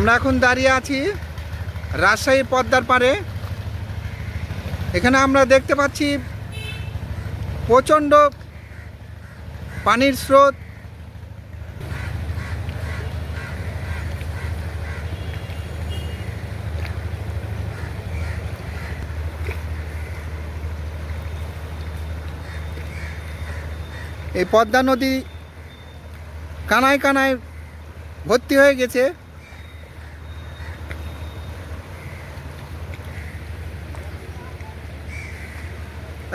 আমরা এখন দাঁড়িয়ে আছি রাজশাহী পদ্মার পাড়ে। এখানে আমরা দেখতে পাচ্ছি প্রচণ্ড পানির স্রোত। এই পদ্মা নদী কানায় কানায় ভর্তি হয়ে গেছে।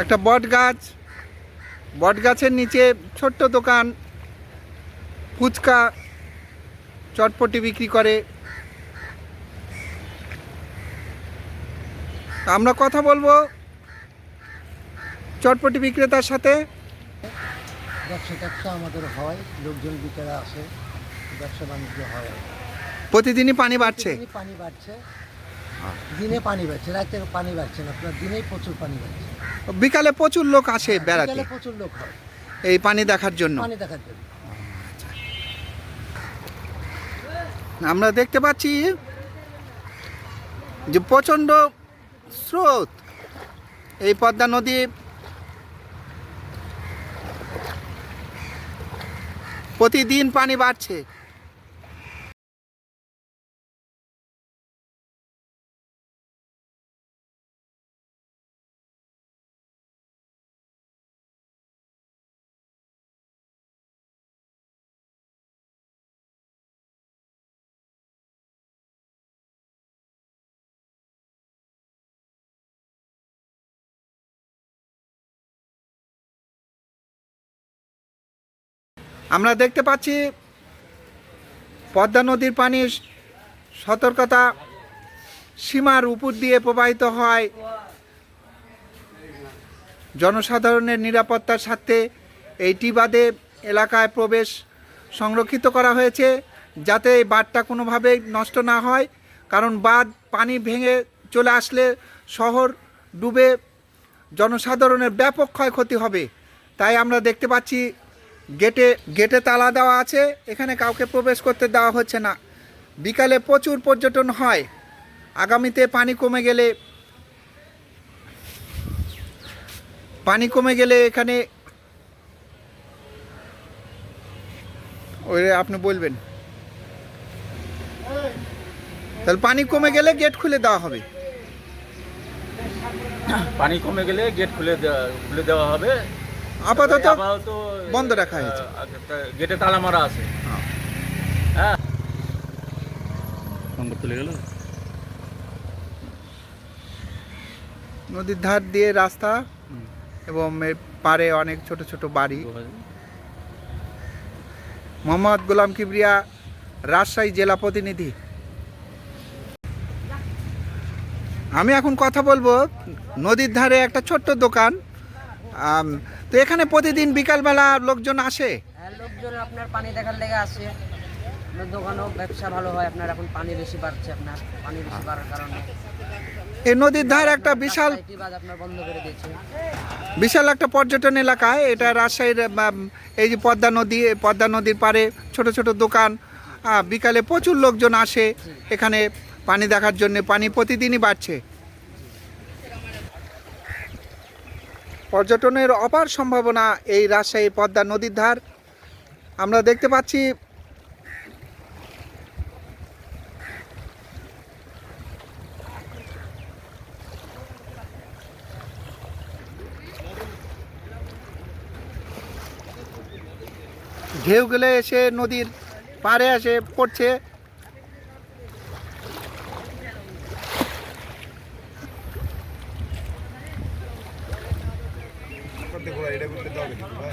একটা বট গাছ বট গাছের নিচে ছোট্ট দোকান ফুচকা চটপটি বিক্রি করে। আমরা কথা বলব চটপটি বিক্রেতার সাথে। ব্যবসা ট্যাবসা আমাদের হয় লোকজন বিকেলে আসে ব্যবসা বাণিজ্য হয়। প্রতিদিনই পানি বাড়ছে। পানি বাড়ছে। দিনে পানি বাড়ছে রাতে পানি বাড়ছে না আপনার দিনেই প্রচুর পানি বাড়ছে। বিকালে প্রচুর লোক আসে বেড়াতে বিকেলে প্রচুর লোক হয়। এই পানি দেখার জন্য। পানি দেখার জন্য। আমরা দেখতে পাচ্ছি যে প্রচণ্ড স্রোত এই পদ্মা নদী। প্রতিদিন পানি বাড়ছে। আমরা দেখতে পাচ্ছি পদ্মা নদীর পানি সতর্কতা সীমার উপর দিয়ে প্রবাহিত হয়। জনসাধারণের নিরাপত্তার সাথে এই টিবাদে এলাকায় প্রবেশ সংরক্ষিত করা হয়েছে যাতে এই বাঁধটা কোনোভাবেই নষ্ট না হয়। কারণ বাঁধ পানি ভেঙে চলে আসলে শহর ডুবে জনসাধারণের ব্যাপক ক্ষয়ক্ষতি হবে। তাই আমরা দেখতে পাচ্ছি গেটে গেটে তালা দেওয়া আছে, এখানে কাউকে প্রবেশ করতে দেওয়া হচ্ছে না। বিকালে প্রচুর পর্যটন হয়। আগামীতে পানি কমে গেলে, পানি কমে গেলে এখানে ওই আপনি বলবেন। তাহলে পানি কমে গেলে গেট খুলে দেওয়া হবে। পানি কমে গেলে গেট খুলে দেওয়া- খুলে দেওয়া হবে। আপাতত বন্ধ রাখা হয়েছে। গেটে তালা মারা আছে। হ্যাঁ। হ্যাঁ। তুলে গেল? নদীর ধার দিয়ে রাস্তা এবং এর পারে অনেক ছোট ছোট বাড়ি। মোহাম্মদ গোলাম কিবরিয়া রাজশাহী জেলা প্রতিনিধি। আমি এখন কথা বলব নদীর ধারে একটা ছোট্ট দোকান। তো এখানে প্রতিদিন বিকালবেলা লোকজন আসে? হ্যাঁ লোকজন আপনার পানি দেখার লেগে আসে। আপনার ব্যবসা ভালো হয় আপনার এখন পানি বেশি বাড়ছে আপনার পানি বেশি বাড়ার কারণে। এই নদীর ধার একটা বিশাল বিশাল একটা পর্যটন এলাকায় এটা রাজশাহীর এই যে পদ্মা নদী পদ্মা নদীর পাড়ে ছোট ছোট দোকান। বিকালে প্রচুর লোকজন আসে এখানে পানি দেখার জন্য পানি প্রতিদিনই বাড়ছে। পর্যটনের অপার সম্ভাবনা এই রাজশাহী পদ্মা নদীর ধার। আমরা দেখতে পাচ্ছি ঢেউগুলো এসে নদীর পাড়ে এসে পড়ছে।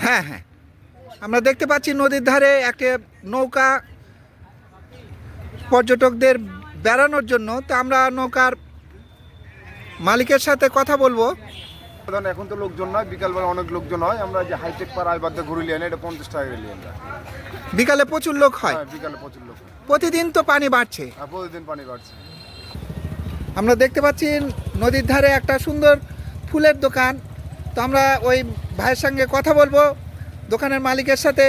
হ্যাঁ হ্যাঁ। আমরা দেখতে পাচ্ছি নদীর ধারে একটা নৌকা পর্যটকদের বেড়ানোর জন্য। তো আমরা নৌকার মালিকের সাথে কথা বলব। ধরেন এখন তো লোকজন নয় বিকালবেলা অনেক লোকজন হয়। আমরা যে হাইটেক পাড়া আইবাদে ঘুরে লিয়ে এটা পঞ্চাশ টাকা লিয়ে বিকালে প্রচুর লোক হয়। হ্যাঁ বিকালে প্রচুর লোক প্রতিদিন তো পানি বাড়ছে। প্রতিদিন পানি বাড়ছে। আমরা দেখতে পাচ্ছি নদীর ধারে একটা সুন্দর ফুলের দোকান। তো আমরা ওই ভাইয়ের সঙ্গে কথা বলব দোকানের মালিকের সাথে।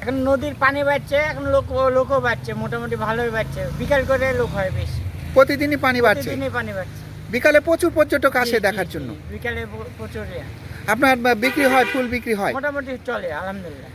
এখন নদীর পানি বাড়ছে এখন লোক লোকও বাড়ছে মোটামুটি ভালোই বাড়ছে। বিকাল করে লোক হয় বেশি। প্রতিদিনই পানি বাড়ছে? প্রতিদিনই পানি বাড়ছে। বিকালে প্রচুর পর্যটক আসে দেখার জন্য। বিকালে প্রচুর। আপনার বিক্রি হয় ফুল বিক্রি হয়? মোটামুটি চলে আলহামদুলিল্লাহ।